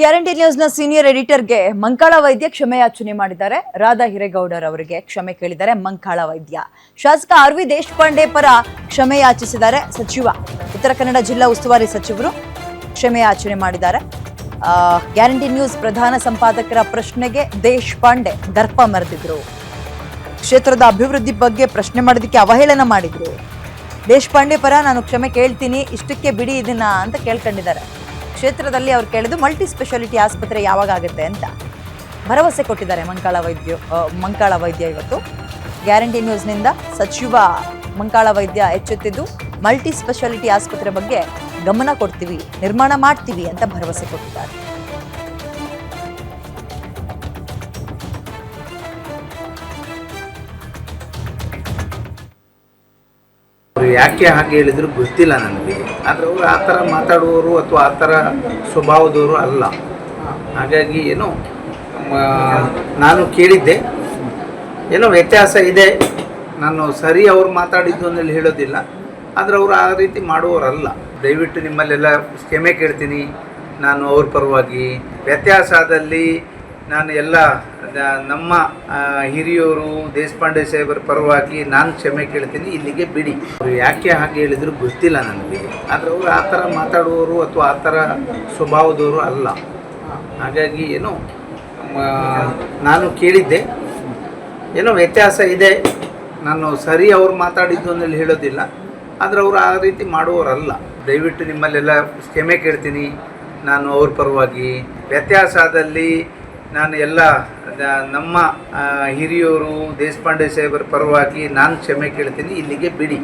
Guarantee ನ್ಯೂಸ್ನ senior ಎಡಿಟರ್ಗೆ ಮಂಕಾಳ ವೈದ್ಯ ಕ್ಷಮೆಯಾಚನೆ ಮಾಡಿದ್ದಾರೆ. ರಾಧಾ ಹಿರೇಗೌಡರ್ ಅವರಿಗೆ ಕ್ಷಮೆ ಕೇಳಿದ್ದಾರೆ ಮಂಕಾಳ ವೈದ್ಯ. ಶಾಸಕ ಆರ್ ವಿ ದೇಶಪಾಂಡೆ ಪರ ಕ್ಷಮೆ ಯಾಚಿಸಿದ್ದಾರೆ ಸಚಿವ. ಉತ್ತರ ಕನ್ನಡ ಜಿಲ್ಲಾ ಉಸ್ತುವಾರಿ ಸಚಿವರು ಕ್ಷಮೆಯಾಚನೆ ಮಾಡಿದ್ದಾರೆ. ಗ್ಯಾರಂಟಿ ನ್ಯೂಸ್ ಪ್ರಧಾನ ಸಂಪಾದಕರ ಪ್ರಶ್ನೆಗೆ ದೇಶಪಾಂಡೆ ದರ್ಪ ಮರೆದಿದ್ರು ಕ್ಷೇತ್ರದ ಅಭಿವೃದ್ಧಿ ಬಗ್ಗೆ ಪ್ರಶ್ನೆ ಮಾಡೋದಕ್ಕೆ ಅವಹೇಳನ ಮಾಡಿದ್ರು. ದೇಶಪಾಂಡೆ ಪರ ನಾನು ಕ್ಷಮೆ ಕೇಳ್ತೀನಿ, ಇಷ್ಟಕ್ಕೆ ಬಿಡಿ ಇದನ್ನ ಅಂತ ಕೇಳ್ಕೊಂಡಿದ್ದಾರೆ. ಕ್ಷೇತ್ರದಲ್ಲಿ ಅವ್ರು ಕೇಳಿದ್ದು ಮಲ್ಟಿ ಸ್ಪೆಷಾಲಿಟಿ ಆಸ್ಪತ್ರೆ ಯಾವಾಗ ಆಗುತ್ತೆ ಅಂತ. ಭರವಸೆ ಕೊಟ್ಟಿದ್ದಾರೆ ಮಂಕಾಳ ವೈದ್ಯ ಮಂಕಾಳ ವೈದ್ಯ ಇವತ್ತು. ಗ್ಯಾರಂಟಿ ನ್ಯೂಸ್ನಿಂದ ಸಚಿವ ಮಂಕಾಳ ವೈದ್ಯ ಹೆಚ್ಚುತ್ತಿದ್ದು ಮಲ್ಟಿ ಸ್ಪೆಷಾಲಿಟಿ ಆಸ್ಪತ್ರೆ ಬಗ್ಗೆ ಗಮನ ಕೊಡ್ತೀವಿ, ನಿರ್ಮಾಣ ಮಾಡ್ತೀವಿ ಅಂತ ಭರವಸೆ ಕೊಟ್ಟಿದ್ದಾರೆ. ಯಾಕೆ ಹಾಗೆ ಹೇಳಿದ್ರು ಗೊತ್ತಿಲ್ಲ ನನಗೆ. ಆದರೆ ಅವರು ಆ ಥರ ಮಾತಾಡುವವರು ಅಥವಾ ಆ ಥರ ಸ್ವಭಾವದವರು ಅಲ್ಲ. ಹಾಗಾಗಿ ಏನೋ ನಾನು ಕೇಳಿದ್ದೆ. ಏನೋ ವ್ಯತ್ಯಾಸ ಇದೆ. ನಾನು ಸರಿ ಅವ್ರು ಮಾತಾಡಿದ್ದು ಅಂದೇಳಿ ಹೇಳೋದಿಲ್ಲ. ಆದರೆ ಅವರು ಆ ರೀತಿ ಮಾಡುವವರಲ್ಲ. ದಯವಿಟ್ಟು ನಿಮ್ಮಲ್ಲೆಲ್ಲ ಕ್ಷಮೆ ಕೇಳ್ತೀನಿ. ನಾನು ಅವ್ರ ಪರವಾಗಿ ವ್ಯತ್ಯಾಸದಲ್ಲಿ ನಾನು ಎಲ್ಲ ನಮ್ಮ ಹಿರಿಯವರು ದೇಶಪಾಂಡೆ ಸಾಹೇಬರ ಪರವಾಗಿ ನಾನು ಕ್ಷಮೆ ಕೇಳ್ತೀನಿ, ಇಲ್ಲಿಗೆ ಬಿಡಿ. ಅವರು ಯಾಕೆ ಹಾಗೆ ಹೇಳಿದ್ರು ಗೊತ್ತಿಲ್ಲ ನನಗೆ. ಆದರೆ ಅವರು ಆ ಥರ ಮಾತಾಡುವವರು ಅಥವಾ ಆ ಥರ ಸ್ವಭಾವದವರು ಅಲ್ಲ. ಹಾಗಾಗಿ ಏನೋ ನಾನು ಕೇಳಿದ್ದೆ. ಏನೋ ವ್ಯತ್ಯಾಸ ಇದೆ. ನಾನು ಸರಿ ಅವ್ರು ಮಾತಾಡಿದ್ದು ಅಂದೇಳಿ ಹೇಳೋದಿಲ್ಲ. ಆದರೆ ಅವರು ಆ ರೀತಿ ಮಾಡುವವರಲ್ಲ. ದಯವಿಟ್ಟು ನಿಮ್ಮಲ್ಲೆಲ್ಲ ಕ್ಷಮೆ ಕೇಳ್ತೀನಿ. ನಾನು ಅವ್ರ ಪರವಾಗಿ ವ್ಯತ್ಯಾಸದಲ್ಲಿ ನಾನು ಎಲ್ಲ ನಮ್ಮ ಹಿರಿಯವರು ದೇಶಪಾಂಡೆ ಸಾಹೇಬರ ಪರವಾಗಿ ನಾನು ಕ್ಷಮೆ ಕೇಳ್ತೀನಿ ಇಲ್ಲಿಗೆ ಬಿಡಿ.